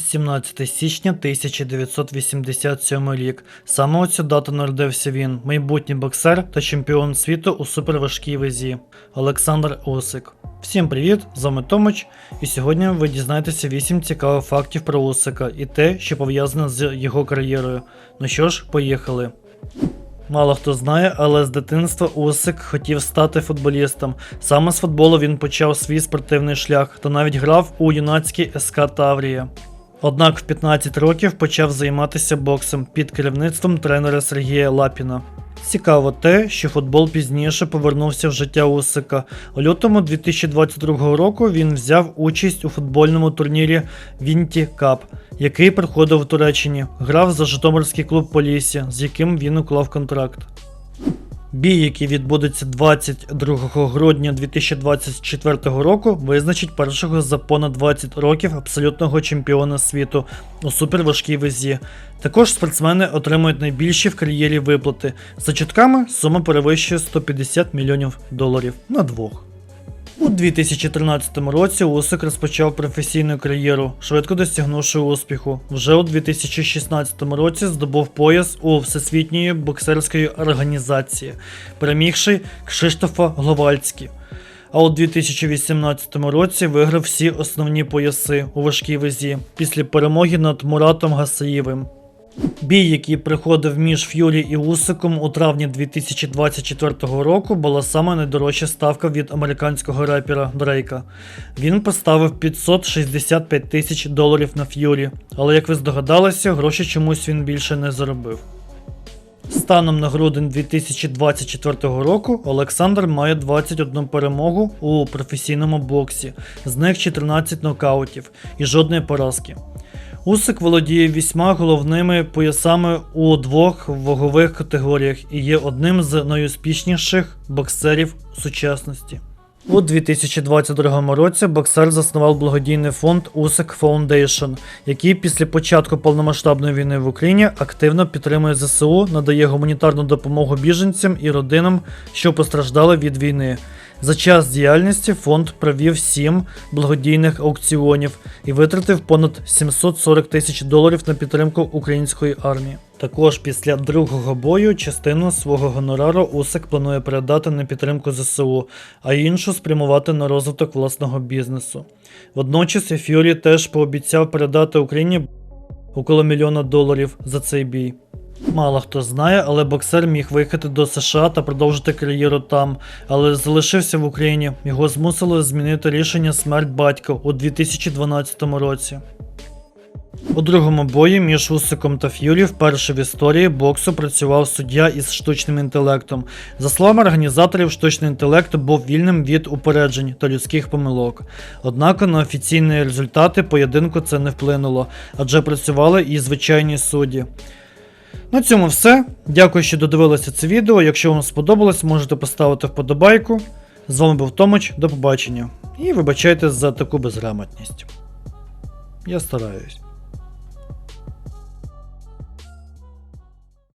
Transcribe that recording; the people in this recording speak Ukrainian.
17 січня 1987 рік. Саме у цю дату народився він, майбутній боксер та чемпіон світу у суперважкій вазі Олександр Усик. Всім привіт! З вами Томич, і сьогодні ви дізнаєтеся 8 цікавих фактів про Усика і те, що пов'язане з його кар'єрою. Ну що ж, поїхали. Мало хто знає, але з дитинства Усик хотів стати футболістом. Саме з футболу він почав свій спортивний шлях та навіть грав у юнацькій СК Таврія. Однак в 15 років почав займатися боксом під керівництвом тренера Сергія Лапіна. Цікаво те, що футбол пізніше повернувся в життя Усика. У лютому 2022 року він взяв участь у футбольному турнірі Вінті Кап, який проходив в Туреччині. Грав за Житомирський клуб Полісся, з яким він уклав контракт. Бій, який відбудеться 22 грудня 2024 року, визначить першого за понад 20 років абсолютного чемпіона світу у суперважкій везі. Також спортсмени отримують найбільші в кар'єрі виплати. За чутками сума перевищує 150 мільйонів доларів на двох. У 2013 році Усик розпочав професійну кар'єру, швидко досягнувши успіху. Вже у 2016 році здобув пояс у Всесвітньої боксерської організації, перемігши Кшиштофа Гловальські. А у 2018 році виграв всі основні пояси у важкій вазі після перемоги над Муратом Гасаївим. Бій, який приходив між Ф'юрі і Усиком у травні 2024 року, була саме найдорожча ставка від американського репера Дрейка. Він поставив 565 тисяч доларів на Ф'юрі, але як ви здогадалися, гроші чомусь він більше не заробив. Станом на грудень 2024 року Олександр має 21 перемогу у професійному боксі, з них 14 нокаутів і жодної поразки. Усик володіє вісьма головними поясами у двох вагових категоріях і є одним з найуспішніших боксерів сучасності. У 2022 році боксер заснував благодійний фонд Усик Foundation, який після початку повномасштабної війни в Україні активно підтримує ЗСУ, надає гуманітарну допомогу біженцям і родинам, що постраждали від війни. За час діяльності фонд провів 7 благодійних аукціонів і витратив понад 740 тисяч доларів на підтримку української армії. Також після другого бою частину свого гонорару Усик планує передати на підтримку ЗСУ, а іншу спрямувати на розвиток власного бізнесу. Водночас Фюрі теж пообіцяв передати Україні около мільйона доларів за цей бій. Мало хто знає, але боксер міг виїхати до США та продовжити кар'єру там, але залишився в Україні. Його змусило змінити рішення смерть батька у 2012 році. У другому бої між Усиком та Ф'юрі вперше в історії боксу працював суддя із штучним інтелектом. За словами організаторів, штучний інтелект був вільним від упереджень та людських помилок. Однак на офіційні результати поєдинку це не вплинуло, адже працювали і звичайні судді. На цьому все. Дякую, що додивилися це відео. Якщо вам сподобалось, можете поставити вподобайку. З вами був Томич, до побачення. І вибачайте за таку безграмотність. Я стараюсь.